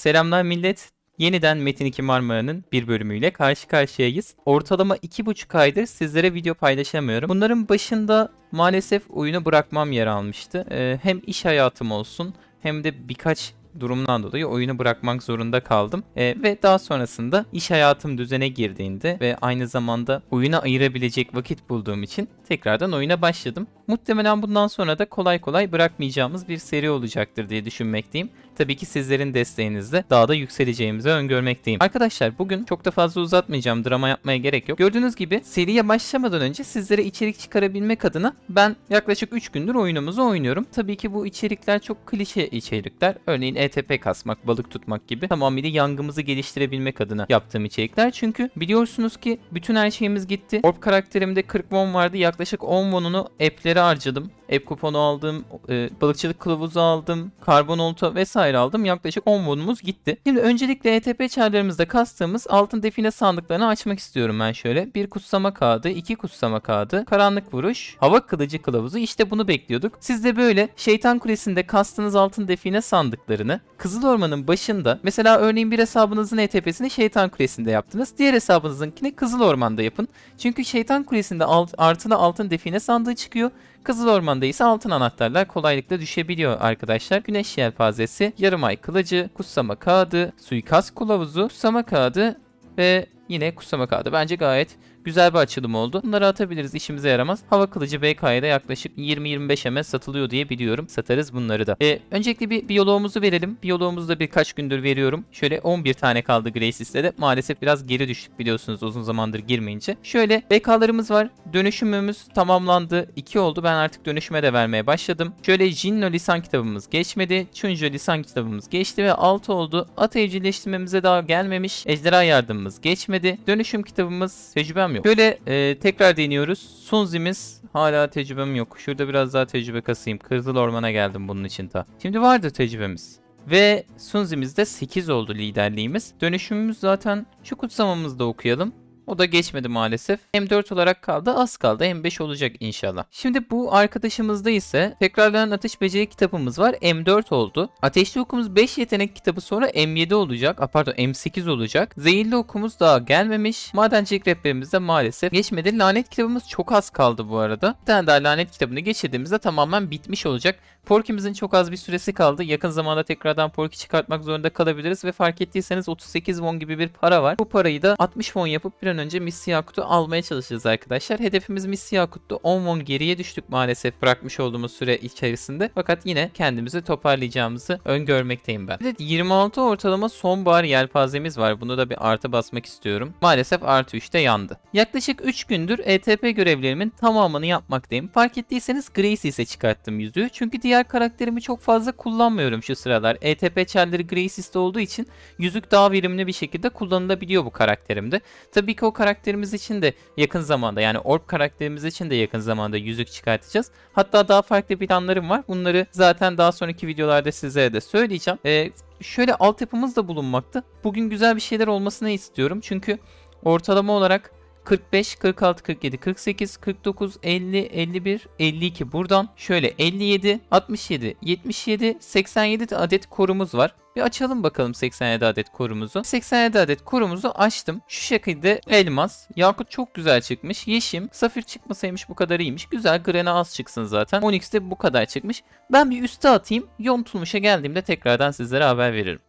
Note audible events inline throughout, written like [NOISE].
Selamlar millet. Yeniden Metin 2 Marmara'nın bir bölümüyle karşı karşıyayız. Ortalama 2,5 aydır sizlere video paylaşamıyorum. Bunların başında maalesef oyunu bırakmam yer almıştı. Ee, hem iş hayatım olsun hem de birkaç durumdan dolayı oyunu bırakmak zorunda kaldım. Ee, ve daha sonrasında iş hayatım düzene girdiğinde ve aynı zamanda oyuna ayırabilecek vakit bulduğum için tekrardan oyuna başladım. Muhtemelen bundan sonra da kolay kolay bırakmayacağımız bir seri olacaktır diye düşünmekteyim. Tabii ki sizlerin desteğinizle daha da yükseleceğimizi öngörmekteyim. Arkadaşlar bugün çok da fazla uzatmayacağım. Drama yapmaya gerek yok. Gördüğünüz gibi seriye başlamadan önce sizlere içerik çıkarabilmek adına ben yaklaşık 3 gündür oyunumuzu oynuyorum. Tabii ki bu içerikler çok klişe içerikler. Örneğin ETP kasmak, balık tutmak gibi tamamıyla yangımızı geliştirebilmek adına yaptığım içerikler. Çünkü biliyorsunuz ki bütün her şeyimiz gitti. Orb karakterimde 40 won vardı. Yaklaşık 10 won'unu app'lere harcadım. App kuponu aldım, e, balıkçılık kılavuzu aldım, karbon olta vesaire aldım. Yaklaşık 10 won'umuz gitti. Şimdi öncelikle ETP çarlarımızda kastığımız altın define sandıklarını açmak istiyorum ben şöyle. Bir kutsama kağıdı, iki kutsama kağıdı, karanlık vuruş, hava kılıcı kılavuzu işte bunu bekliyorduk. Siz de böyle şeytan kulesinde kastığınız altın define sandıklarını Kızıl Orman'ın başında mesela örneğin bir hesabınızın ETP'sini şeytan kulesinde yaptınız. Diğer hesabınızınkini Kızıl Orman'da yapın. Çünkü şeytan kulesinde alt, artına altın define sandığı çıkıyor. Kızıl Orman'da ise altın anahtarlar kolaylıkla düşebiliyor arkadaşlar. Güneş yelpazesi, yarım ay kılıcı, kutsama kağıdı, suikast kılavuzu, kutsama kağıdı ve yine kutsama kağıdı. Bence gayet güzel bir açılım oldu. Bunları atabiliriz işimize yaramaz. Hava kılıcı BK'ya da yaklaşık 20-25 MS satılıyor diye biliyorum. Satarız bunları da. Ee, öncelikle bir biyoloğumuzu verelim. Biyoloğumuzu da birkaç gündür veriyorum. Şöyle 11 tane kaldı Graces'te de. Maalesef biraz geri düştük biliyorsunuz uzun zamandır girmeyince. Şöyle BK'larımız var. Dönüşümümüz tamamlandı. 2 oldu. Ben artık dönüşüme de vermeye başladım. Şöyle Jinno lisan kitabımız geçmedi. Chunjo lisan kitabımız geçti ve 6 oldu. At evcilleştirmemize daha gelmemiş. Ejderha yardımımız geçmedi. Dönüşüm kitabımız tecrübem yok. Şöyle e, tekrar deniyoruz. Sunzimiz hala tecrübem yok. Şurada biraz daha tecrübe kasayım. Kızıl Orman'a geldim bunun için ta. Şimdi vardı tecrübemiz. Ve Sunzi'mizde 8 oldu liderliğimiz. Dönüşümümüz zaten şu kutsamamızda okuyalım. O da geçmedi maalesef. M4 olarak kaldı. Az kaldı. M5 olacak inşallah. Şimdi bu arkadaşımızda ise tekrarlanan atış beceri kitabımız var. M4 oldu. Ateşli okumuz 5 yetenek kitabı sonra M7 olacak. A, pardon M8 olacak. Zehirli okumuz daha gelmemiş. Madencilik rehberimiz de maalesef geçmedi. Lanet kitabımız çok az kaldı bu arada. Bir tane daha lanet kitabını geçirdiğimizde tamamen bitmiş olacak. Porkimizin çok az bir süresi kaldı. Yakın zamanda tekrardan Porki çıkartmak zorunda kalabiliriz ve fark ettiyseniz 38 won gibi bir para var. Bu parayı da 60 won yapıp bir an önce Missi Yakut'u almaya çalışacağız arkadaşlar. Hedefimiz Missi Yakut'tu. 10 won geriye düştük maalesef bırakmış olduğumuz süre içerisinde. Fakat yine kendimizi toparlayacağımızı öngörmekteyim ben. Evet 26 ortalama sonbahar yelpazemiz var. Bunu da bir artı basmak istiyorum. Maalesef artı 3'te yandı. Yaklaşık 3 gündür ETP görevlerimin tamamını yapmaktayım. Fark ettiyseniz Graces'e çıkarttım yüzüğü. Çünkü diğer karakterimi çok fazla kullanmıyorum şu sıralar. ETP çelleri Graces'te olduğu için yüzük daha verimli bir şekilde kullanılabiliyor bu karakterimde. Tabii ki o karakterimiz için de yakın zamanda yani Orb karakterimiz için de yakın zamanda yüzük çıkartacağız. Hatta daha farklı planlarım var. Bunları zaten daha sonraki videolarda sizlere de söyleyeceğim. Ee, şöyle altyapımız da bulunmakta. Bugün güzel bir şeyler olmasını istiyorum. Çünkü ortalama olarak 45, 46, 47, 48, 49, 50, 51, 52 buradan şöyle 57, 67, 77, 87 adet korumuz var. Bir açalım bakalım 87 adet korumuzu. 87 adet korumuzu açtım. Şu şekilde elmas. Yakut çok güzel çıkmış. Yeşim. Safir çıkmasaymış bu kadar iyiymiş. Güzel. Grena az çıksın zaten. Onyx de bu kadar çıkmış. Ben bir üste atayım. Yontulmuş'a geldiğimde tekrardan sizlere haber veririm.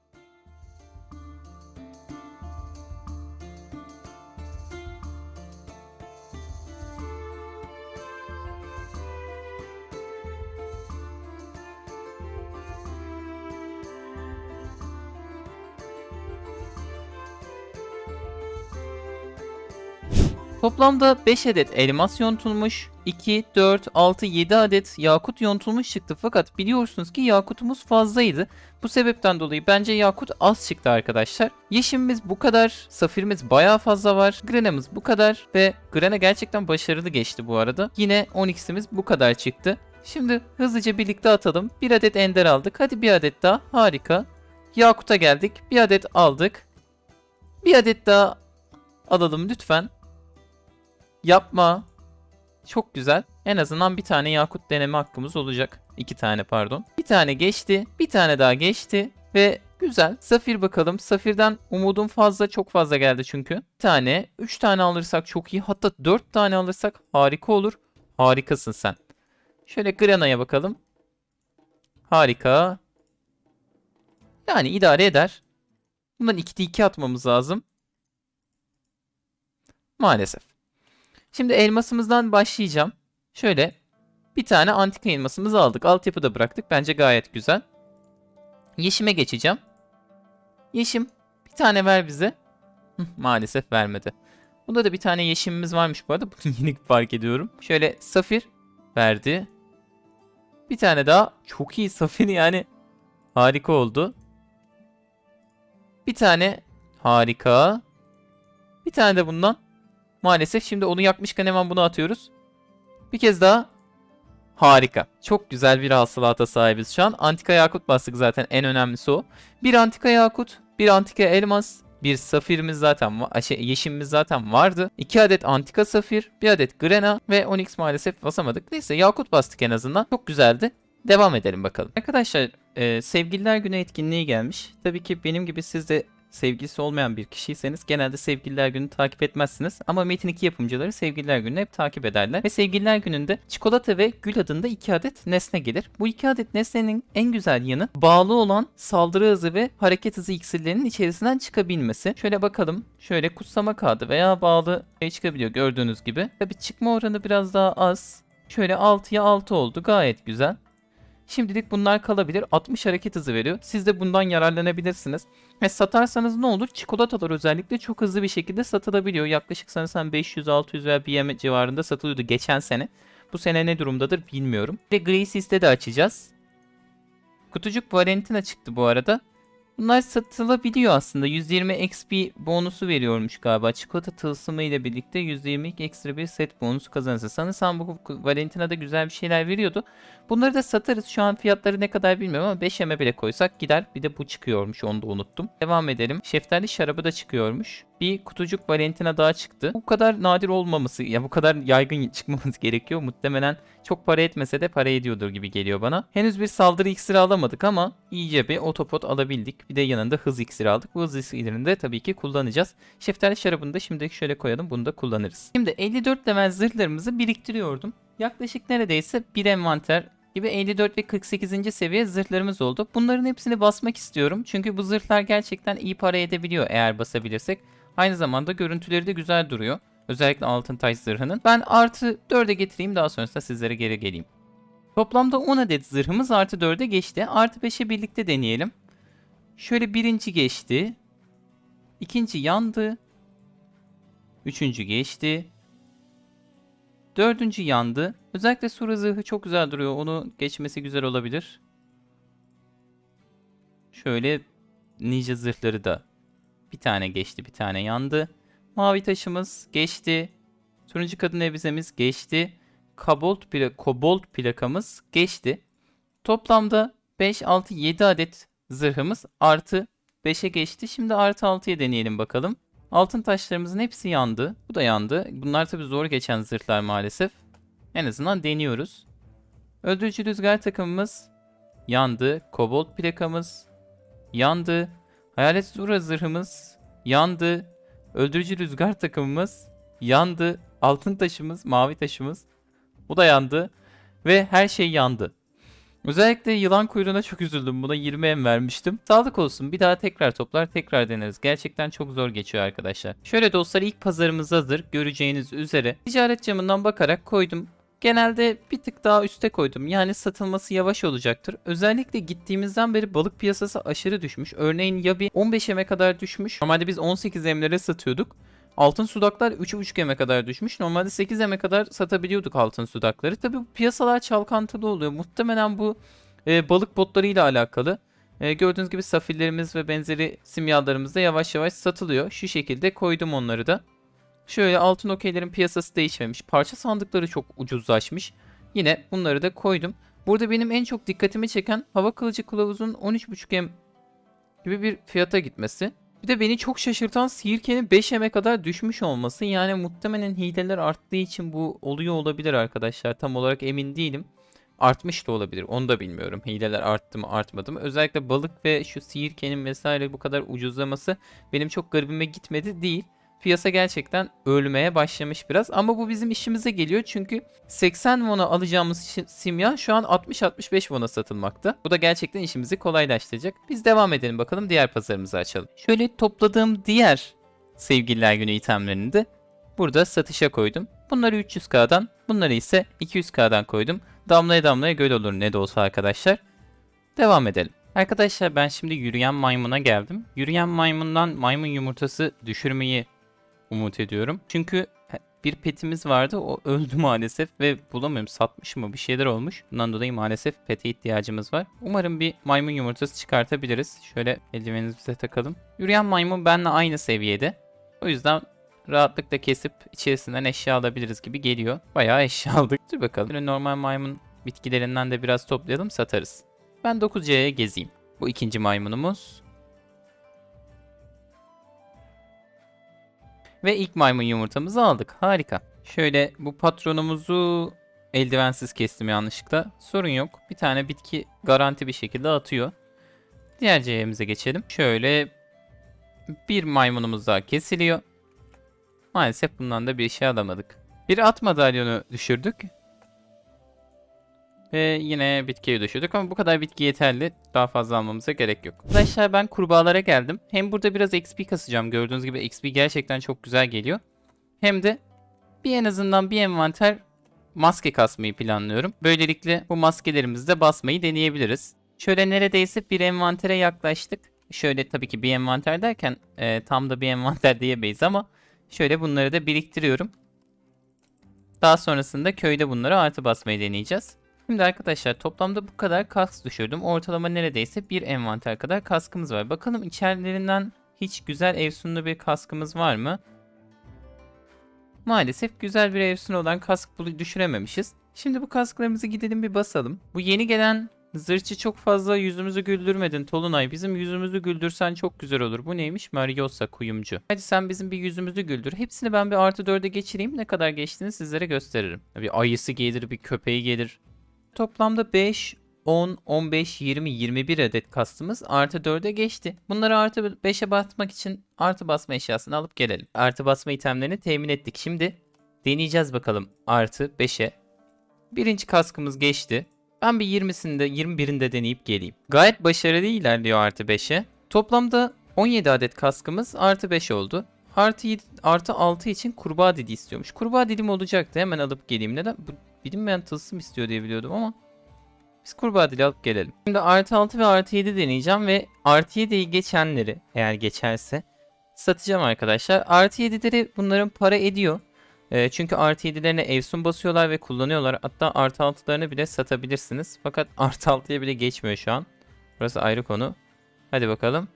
Toplamda 5 adet elmas yontulmuş, 2, 4, 6, 7 adet yakut yontulmuş çıktı fakat biliyorsunuz ki yakutumuz fazlaydı. Bu sebepten dolayı bence yakut az çıktı arkadaşlar. Yeşimimiz bu kadar, safirimiz bayağı fazla var, grena'mız bu kadar ve grena gerçekten başarılı geçti bu arada. Yine onyx'imiz bu kadar çıktı. Şimdi hızlıca birlikte atalım. Bir adet ender aldık. Hadi bir adet daha. Harika. Yakut'a geldik. Bir adet aldık. Bir adet daha alalım lütfen. Yapma. Çok güzel. En azından bir tane yakut deneme hakkımız olacak. İki tane pardon. Bir tane geçti. Bir tane daha geçti. Ve güzel. Safir bakalım. Safir'den umudum fazla çok fazla geldi çünkü. Bir tane, 3 tane alırsak çok iyi. Hatta 4 tane alırsak harika olur. Harikasın sen. Şöyle Grana'ya bakalım. Harika. Yani idare eder. Bundan 2'de 2 atmamız lazım. Maalesef. Şimdi elmasımızdan başlayacağım. Şöyle bir tane antika elmasımızı aldık. Altyapıda bıraktık. Bence gayet güzel. Yeşime geçeceğim. Yeşim bir tane ver bize. Maalesef vermedi. Bunda da bir tane yeşimimiz varmış bu arada. [LAUGHS] Bunu yeni fark ediyorum. Şöyle safir verdi. Bir tane daha. Çok iyi safir yani. Harika oldu. Bir tane harika. Bir tane de bundan. Maalesef şimdi onu yakmışken hemen bunu atıyoruz. Bir kez daha. Harika. Çok güzel bir hasılata sahibiz şu an. Antika yakut bastık zaten en önemlisi o. Bir antika yakut, bir antika elmas, bir safirimiz zaten va- şey, yeşimimiz zaten vardı. İki adet antika safir, bir adet grena ve onyx maalesef basamadık. Neyse yakut bastık en azından. Çok güzeldi. Devam edelim bakalım. Arkadaşlar e, sevgililer günü etkinliği gelmiş. Tabii ki benim gibi siz de sevgilisi olmayan bir kişiyseniz genelde sevgililer günü takip etmezsiniz. Ama Metin 2 yapımcıları sevgililer gününü hep takip ederler. Ve sevgililer gününde çikolata ve gül adında iki adet nesne gelir. Bu iki adet nesnenin en güzel yanı bağlı olan saldırı hızı ve hareket hızı iksirlerinin içerisinden çıkabilmesi. Şöyle bakalım. Şöyle kutsama kağıdı veya bağlı şey çıkabiliyor gördüğünüz gibi. Tabii çıkma oranı biraz daha az. Şöyle 6'ya 6 oldu gayet güzel. Şimdilik bunlar kalabilir. 60 hareket hızı veriyor. Siz de bundan yararlanabilirsiniz. Ve satarsanız ne olur? Çikolatalar özellikle çok hızlı bir şekilde satılabiliyor. Yaklaşık sanırsam 500, 600 veya BM civarında satılıyordu geçen sene. Bu sene ne durumdadır bilmiyorum. Ve Gracie'de de açacağız. Kutucuk Valentina çıktı bu arada. Bunlar satılabiliyor aslında. 120 XP bonusu veriyormuş galiba. Çikolata tılsımı ile birlikte %20 ekstra bir set bonusu kazanırsınız. Sanırsam bu Valentina'da güzel bir şeyler veriyordu. Bunları da satarız. Şu an fiyatları ne kadar bilmiyorum ama 5 yeme bile koysak gider. Bir de bu çıkıyormuş onu da unuttum. Devam edelim. Şeftali şarabı da çıkıyormuş. Bir kutucuk Valentina daha çıktı. Bu kadar nadir olmaması ya bu kadar yaygın [LAUGHS] çıkmaması gerekiyor. Muhtemelen çok para etmese de para ediyordur gibi geliyor bana. Henüz bir saldırı iksiri alamadık ama iyice bir otopot alabildik. Bir de yanında hız iksiri aldık. Bu hız iksirini de tabii ki kullanacağız. Şeftali şarabını da şimdi şöyle koyalım. Bunu da kullanırız. Şimdi 54 level zırhlarımızı biriktiriyordum. Yaklaşık neredeyse bir envanter gibi 54 ve 48. seviye zırhlarımız oldu. Bunların hepsini basmak istiyorum. Çünkü bu zırhlar gerçekten iyi para edebiliyor eğer basabilirsek. Aynı zamanda görüntüleri de güzel duruyor. Özellikle altın taş zırhının. Ben artı 4'e getireyim daha sonrasında sizlere geri geleyim. Toplamda 10 adet zırhımız artı 4'e geçti. Artı 5'e birlikte deneyelim. Şöyle birinci geçti. İkinci yandı. Üçüncü geçti. Dördüncü yandı. Özellikle sura zırhı çok güzel duruyor. Onu geçmesi güzel olabilir. Şöyle ninja zırhları da bir tane geçti, bir tane yandı. Mavi taşımız geçti. Turuncu kadın elbisemiz geçti. Kobolt, pla kobolt plakamız geçti. Toplamda 5, 6, 7 adet zırhımız artı 5'e geçti. Şimdi artı 6'ya deneyelim bakalım. Altın taşlarımızın hepsi yandı. Bu da yandı. Bunlar tabi zor geçen zırhlar maalesef. En azından deniyoruz. Öldürücü rüzgar takımımız yandı. Kobolt plakamız yandı. Hayalet Zura zırhımız yandı. Öldürücü rüzgar takımımız yandı. Altın taşımız, mavi taşımız bu da yandı. Ve her şey yandı. Özellikle yılan kuyruğuna çok üzüldüm. Buna 20 em vermiştim. Sağlık olsun. Bir daha tekrar toplar tekrar deneriz. Gerçekten çok zor geçiyor arkadaşlar. Şöyle dostlar ilk pazarımız hazır. Göreceğiniz üzere. Ticaret camından bakarak koydum. Genelde bir tık daha üste koydum. Yani satılması yavaş olacaktır. Özellikle gittiğimizden beri balık piyasası aşırı düşmüş. Örneğin ya bir 15 eme kadar düşmüş. Normalde biz 18 emlere satıyorduk. Altın sudaklar 3.5 eme kadar düşmüş. Normalde 8 eme kadar satabiliyorduk altın sudakları. Tabi bu piyasalar çalkantılı oluyor. Muhtemelen bu e, balık botlarıyla alakalı. E, gördüğünüz gibi safirlerimiz ve benzeri simyalarımız da yavaş yavaş satılıyor. Şu şekilde koydum onları da. Şöyle altın okeylerin piyasası değişmemiş. Parça sandıkları çok ucuzlaşmış. Yine bunları da koydum. Burada benim en çok dikkatimi çeken hava kılıcı kılavuzun 13.5M gibi bir fiyata gitmesi. Bir de beni çok şaşırtan Sihirke'nin 5M'e kadar düşmüş olması. Yani muhtemelen hileler arttığı için bu oluyor olabilir arkadaşlar. Tam olarak emin değilim. artmış da olabilir. Onu da bilmiyorum. Hileler arttı mı artmadı mı. Özellikle balık ve şu sihirkenin vesaire bu kadar ucuzlaması benim çok garibime gitmedi değil. Piyasa gerçekten ölmeye başlamış biraz ama bu bizim işimize geliyor çünkü 80 won'a alacağımız simya şu an 60-65 won'a satılmakta. Bu da gerçekten işimizi kolaylaştıracak. Biz devam edelim bakalım diğer pazarımızı açalım. Şöyle topladığım diğer sevgililer günü itemlerini de burada satışa koydum. Bunları 300k'dan bunları ise 200k'dan koydum. Damlaya damlaya göl olur ne de olsa arkadaşlar. Devam edelim. Arkadaşlar ben şimdi yürüyen maymuna geldim. Yürüyen maymundan maymun yumurtası düşürmeyi umut ediyorum. Çünkü bir petimiz vardı o öldü maalesef ve bulamıyorum satmış mı bir şeyler olmuş. Bundan dolayı maalesef pete ihtiyacımız var. Umarım bir maymun yumurtası çıkartabiliriz. Şöyle eldivenimize takalım. Yürüyen maymun benimle aynı seviyede. O yüzden rahatlıkla kesip içerisinden eşya alabiliriz gibi geliyor. Bayağı eşya aldık. Dur bakalım. Böyle normal maymun bitkilerinden de biraz toplayalım satarız. Ben 9C'ye gezeyim. Bu ikinci maymunumuz. Ve ilk maymun yumurtamızı aldık. Harika. Şöyle bu patronumuzu eldivensiz kestim yanlışlıkla. Sorun yok. Bir tane bitki garanti bir şekilde atıyor. Diğer C'mize geçelim. Şöyle bir maymunumuz daha kesiliyor. Maalesef bundan da bir şey alamadık. Bir at madalyonu düşürdük. Ve yine bitkiyi düşürdük ama bu kadar bitki yeterli. Daha fazla almamıza gerek yok. Arkadaşlar ben kurbağalara geldim. Hem burada biraz XP kasacağım. Gördüğünüz gibi XP gerçekten çok güzel geliyor. Hem de bir en azından bir envanter maske kasmayı planlıyorum. Böylelikle bu maskelerimizi de basmayı deneyebiliriz. Şöyle neredeyse bir envantere yaklaştık. Şöyle tabii ki bir envanter derken e, tam da bir envanter [LAUGHS] diyemeyiz ama şöyle bunları da biriktiriyorum. Daha sonrasında köyde bunları artı basmayı deneyeceğiz. Şimdi arkadaşlar toplamda bu kadar kask düşürdüm. Ortalama neredeyse bir envanter kadar kaskımız var. Bakalım içerilerinden hiç güzel efsunlu bir kaskımız var mı? Maalesef güzel bir efsun olan kask düşürememişiz. Şimdi bu kasklarımızı gidelim bir basalım. Bu yeni gelen zırhçı çok fazla yüzümüzü güldürmedin Tolunay. Bizim yüzümüzü güldürsen çok güzel olur. Bu neymiş? Mariosa kuyumcu. Hadi sen bizim bir yüzümüzü güldür. Hepsini ben bir artı dörde geçireyim. Ne kadar geçtiğini sizlere gösteririm. Bir ayısı gelir, bir köpeği gelir. Toplamda 5, 10, 15, 20, 21 adet kastımız artı 4'e geçti. Bunları artı 5'e basmak için artı basma eşyasını alıp gelelim. Artı basma itemlerini temin ettik. Şimdi deneyeceğiz bakalım artı 5'e. Birinci kaskımız geçti. Ben bir 20'sinde 21'inde deneyip geleyim. Gayet başarılı ilerliyor artı 5'e. Toplamda 17 adet kaskımız artı 5 oldu. Artı, 7, artı 6 için kurbağa dili istiyormuş. Kurbağa dilim olacaktı. Hemen alıp geleyim. Neden? Bu bilinmeyen tılsım istiyor diye biliyordum ama biz kurbağa dili alıp gelelim. Şimdi artı 6 ve artı 7 deneyeceğim ve artı 7'yi geçenleri eğer geçerse satacağım arkadaşlar. Artı 7'leri bunların para ediyor. Ee, çünkü artı 7'lerine evsun basıyorlar ve kullanıyorlar. Hatta artı 6'larını bile satabilirsiniz. Fakat [LAUGHS] artı 6'ya bile geçmiyor şu an. Burası ayrı konu. Hadi bakalım.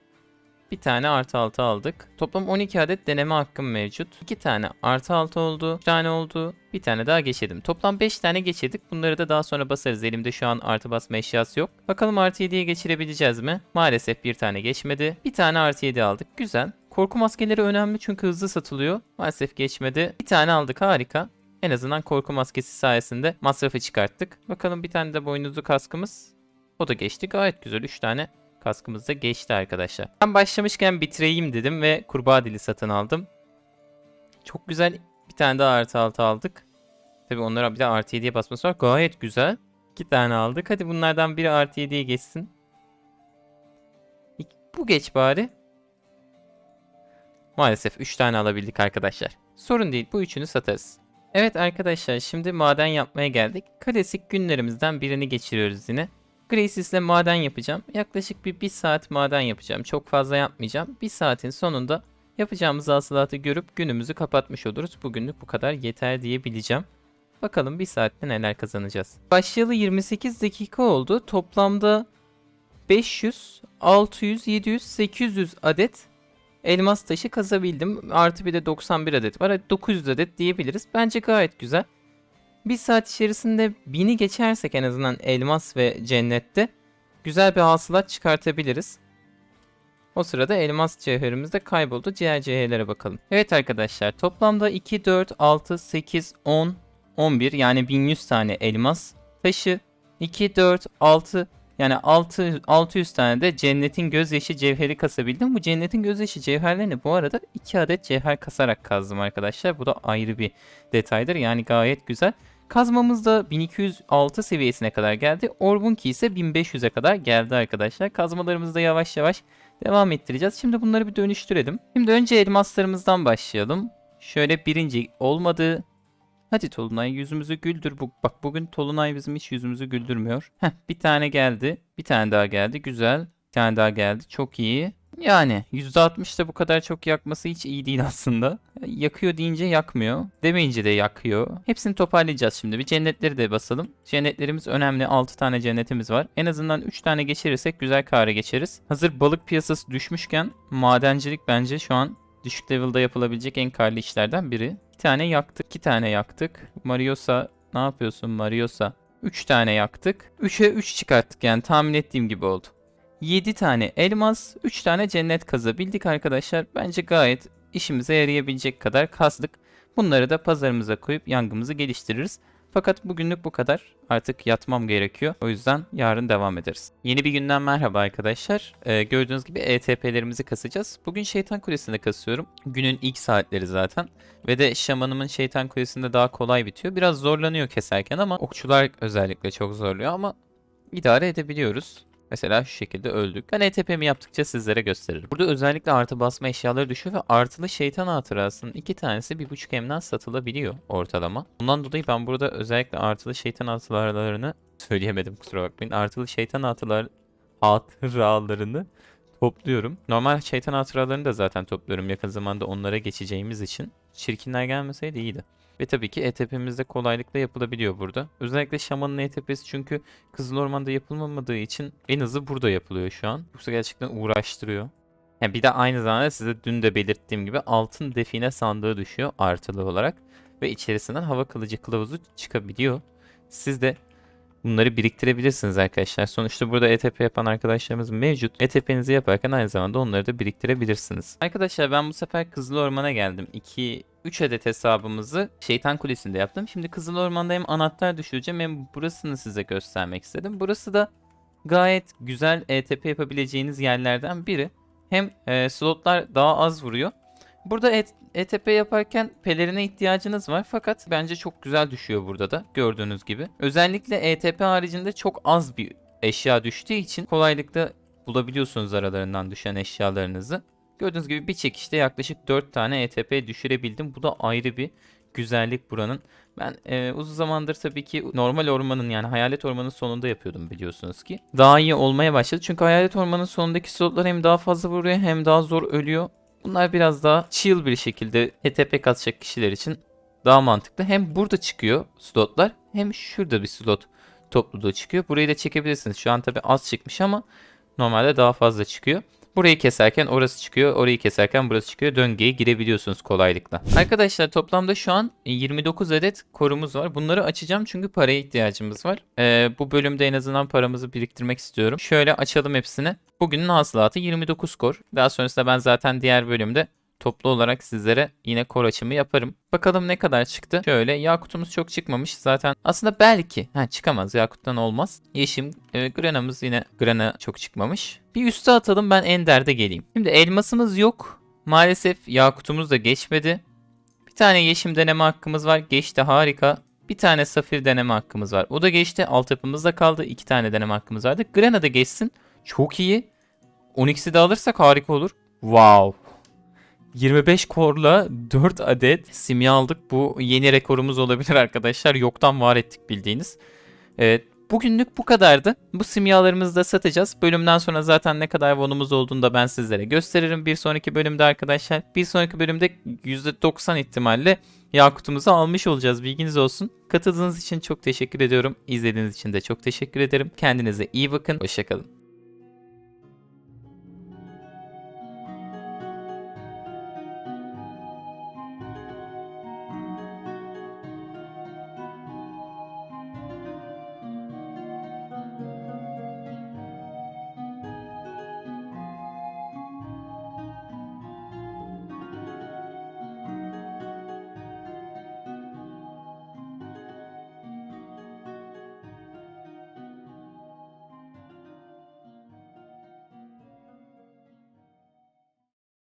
Bir tane artı 6 aldık. Toplam 12 adet deneme hakkım mevcut. 2 tane artı 6 oldu. 1 tane oldu. Bir tane daha geçirdim. Toplam 5 tane geçirdik. Bunları da daha sonra basarız. Elimde şu an artı basma eşyası yok. Bakalım artı 7'ye geçirebileceğiz mi? Maalesef bir tane geçmedi. Bir tane artı 7 aldık. Güzel. Korku maskeleri önemli çünkü hızlı satılıyor. Maalesef geçmedi. Bir tane aldık harika. En azından korku maskesi sayesinde masrafı çıkarttık. Bakalım bir tane de boynuzlu kaskımız. O da geçti. Gayet güzel. 3 tane kaskımız da geçti arkadaşlar. Ben başlamışken bitireyim dedim ve kurbağa dili satın aldım. Çok güzel bir tane daha artı altı aldık. Tabi onlara bir de artı 7'ye basması var. Gayet güzel. İki tane aldık. Hadi bunlardan biri artı 7'ye geçsin. Bu geç bari. Maalesef 3 tane alabildik arkadaşlar. Sorun değil bu üçünü satarız. Evet arkadaşlar şimdi maden yapmaya geldik. Klasik günlerimizden birini geçiriyoruz yine. Graces ile maden yapacağım. Yaklaşık bir 1 saat maden yapacağım. Çok fazla yapmayacağım. 1 saatin sonunda yapacağımız hasılatı görüp günümüzü kapatmış oluruz. Bugünlük bu kadar yeter diyebileceğim. Bakalım 1 saatte neler kazanacağız. Başlayalı 28 dakika oldu. Toplamda 500, 600, 700, 800 adet elmas taşı kazabildim. Artı bir de 91 adet var. Hadi 900 adet diyebiliriz. Bence gayet güzel. Bir saat içerisinde 1000'i geçersek en azından elmas ve cennette güzel bir hasılat çıkartabiliriz. O sırada elmas cevherimiz de kayboldu. Diğer cevherlere bakalım. Evet arkadaşlar toplamda 2, 4, 6, 8, 10, 11 yani 1100 tane elmas taşı, 2, 4, 6 yani 6, 600 tane de cennetin gözyaşı cevheri kasabildim. Bu cennetin gözyaşı cevherlerini bu arada 2 adet cevher kasarak kazdım arkadaşlar. Bu da ayrı bir detaydır. Yani gayet güzel. Kazmamız da 1206 seviyesine kadar geldi. Orbunki ise 1500'e kadar geldi arkadaşlar. Kazmalarımızı da yavaş yavaş devam ettireceğiz. Şimdi bunları bir dönüştürelim. Şimdi önce elmaslarımızdan başlayalım. Şöyle birinci olmadı. Hadi Tolunay yüzümüzü güldür. Bak bugün Tolunay bizim hiç yüzümüzü güldürmüyor. Heh, bir tane geldi. Bir tane daha geldi. Güzel. Bir tane daha geldi. Çok iyi. Yani %60 da bu kadar çok yakması hiç iyi değil aslında. Yakıyor deyince yakmıyor. Demeyince de yakıyor. Hepsini toparlayacağız şimdi. Bir cennetleri de basalım. Cennetlerimiz önemli. 6 tane cennetimiz var. En azından 3 tane geçirirsek güzel kâra geçeriz. Hazır balık piyasası düşmüşken madencilik bence şu an düşük level'da yapılabilecek en karlı işlerden biri. Bir tane yaktık. iki tane yaktık. Mariosa ne yapıyorsun Mariosa? 3 tane yaktık. 3'e 3 çıkarttık yani tahmin ettiğim gibi oldu. 7 tane elmas, 3 tane cennet kazabildik arkadaşlar. Bence gayet işimize yarayabilecek kadar kastık. Bunları da pazarımıza koyup yangımızı geliştiririz. Fakat bugünlük bu kadar. Artık yatmam gerekiyor. O yüzden yarın devam ederiz. Yeni bir günden merhaba arkadaşlar. Ee, gördüğünüz gibi ETP'lerimizi kasacağız. Bugün Şeytan Kulesi'nde kasıyorum. Günün ilk saatleri zaten. Ve de şamanımın Şeytan Kulesi'nde daha kolay bitiyor. Biraz zorlanıyor keserken ama okçular özellikle çok zorluyor ama idare edebiliyoruz. Mesela şu şekilde öldük. Ben ETP'mi yaptıkça sizlere gösteririm. Burada özellikle artı basma eşyaları düşüyor ve artılı şeytan hatırasının iki tanesi 1.5 M'den satılabiliyor ortalama. Bundan dolayı ben burada özellikle artılı şeytan hatıralarını [LAUGHS] söyleyemedim kusura bakmayın. Artılı şeytan hatıralar hatıralarını topluyorum. Normal şeytan hatıralarını da zaten topluyorum yakın zamanda onlara geçeceğimiz için. Çirkinler gelmeseydi iyiydi. Ve tabii ki ETP'mizde kolaylıkla yapılabiliyor burada. Özellikle şamanın ETP'si çünkü Kızıl Orman'da yapılmamadığı için en hızı burada yapılıyor şu an. Yoksa gerçekten uğraştırıyor. Yani bir de aynı zamanda size dün de belirttiğim gibi altın define sandığı düşüyor artılı olarak. Ve içerisinden hava kılıcı kılavuzu çıkabiliyor. Siz de bunları biriktirebilirsiniz arkadaşlar. Sonuçta burada ETP yapan arkadaşlarımız mevcut. ETP'nizi yaparken aynı zamanda onları da biriktirebilirsiniz. Arkadaşlar ben bu sefer Kızıl Orman'a geldim. 2 3 adet hesabımızı Şeytan Kulesi'nde yaptım. Şimdi Kızıl Orman'da hem anahtar düşüreceğim hem burasını size göstermek istedim. Burası da gayet güzel ETP yapabileceğiniz yerlerden biri. Hem e, slotlar daha az vuruyor. Burada et, ETP yaparken pelerine ihtiyacınız var fakat bence çok güzel düşüyor burada da gördüğünüz gibi. Özellikle ETP haricinde çok az bir eşya düştüğü için kolaylıkla bulabiliyorsunuz aralarından düşen eşyalarınızı. Gördüğünüz gibi bir çekişte yaklaşık 4 tane ETP düşürebildim. Bu da ayrı bir güzellik buranın. Ben e, uzun zamandır tabii ki normal ormanın yani hayalet ormanın sonunda yapıyordum biliyorsunuz ki. Daha iyi olmaya başladı. Çünkü hayalet ormanın sonundaki slotlar hem daha fazla vuruyor hem daha zor ölüyor. Bunlar biraz daha chill bir şekilde ETP katacak kişiler için daha mantıklı. Hem burada çıkıyor slotlar hem şurada bir slot topluluğu çıkıyor. Burayı da çekebilirsiniz. Şu an tabii az çıkmış ama normalde daha fazla çıkıyor. Burayı keserken orası çıkıyor, orayı keserken burası çıkıyor. Döngüye girebiliyorsunuz kolaylıkla. Arkadaşlar toplamda şu an 29 adet korumuz var. Bunları açacağım çünkü paraya ihtiyacımız var. Ee, bu bölümde en azından paramızı biriktirmek istiyorum. Şöyle açalım hepsini. Bugünün hasılatı 29 kor. Daha sonrasında ben zaten diğer bölümde toplu olarak sizlere yine kor açımı yaparım. Bakalım ne kadar çıktı. Şöyle Yakut'umuz çok çıkmamış. Zaten aslında belki ha, çıkamaz. Yakut'tan olmaz. Yeşim e, Grana'mız yine Grana çok çıkmamış. Bir üste atalım ben Ender'de geleyim. Şimdi elmasımız yok. Maalesef Yakut'umuz da geçmedi. Bir tane yeşim deneme hakkımız var. Geçti harika. Bir tane safir deneme hakkımız var. O da geçti. Altyapımızda kaldı. İki tane deneme hakkımız vardı. Grana da geçsin. Çok iyi. 12'si de alırsak harika olur. Wow. 25 korla 4 adet simya aldık. Bu yeni rekorumuz olabilir arkadaşlar. Yoktan var ettik bildiğiniz. Evet. Bugünlük bu kadardı. Bu simyalarımızı da satacağız. Bölümden sonra zaten ne kadar vonumuz olduğunu da ben sizlere gösteririm. Bir sonraki bölümde arkadaşlar. Bir sonraki bölümde %90 ihtimalle Yakut'umuzu almış olacağız. Bilginiz olsun. Katıldığınız için çok teşekkür ediyorum. İzlediğiniz için de çok teşekkür ederim. Kendinize iyi bakın. Hoşçakalın.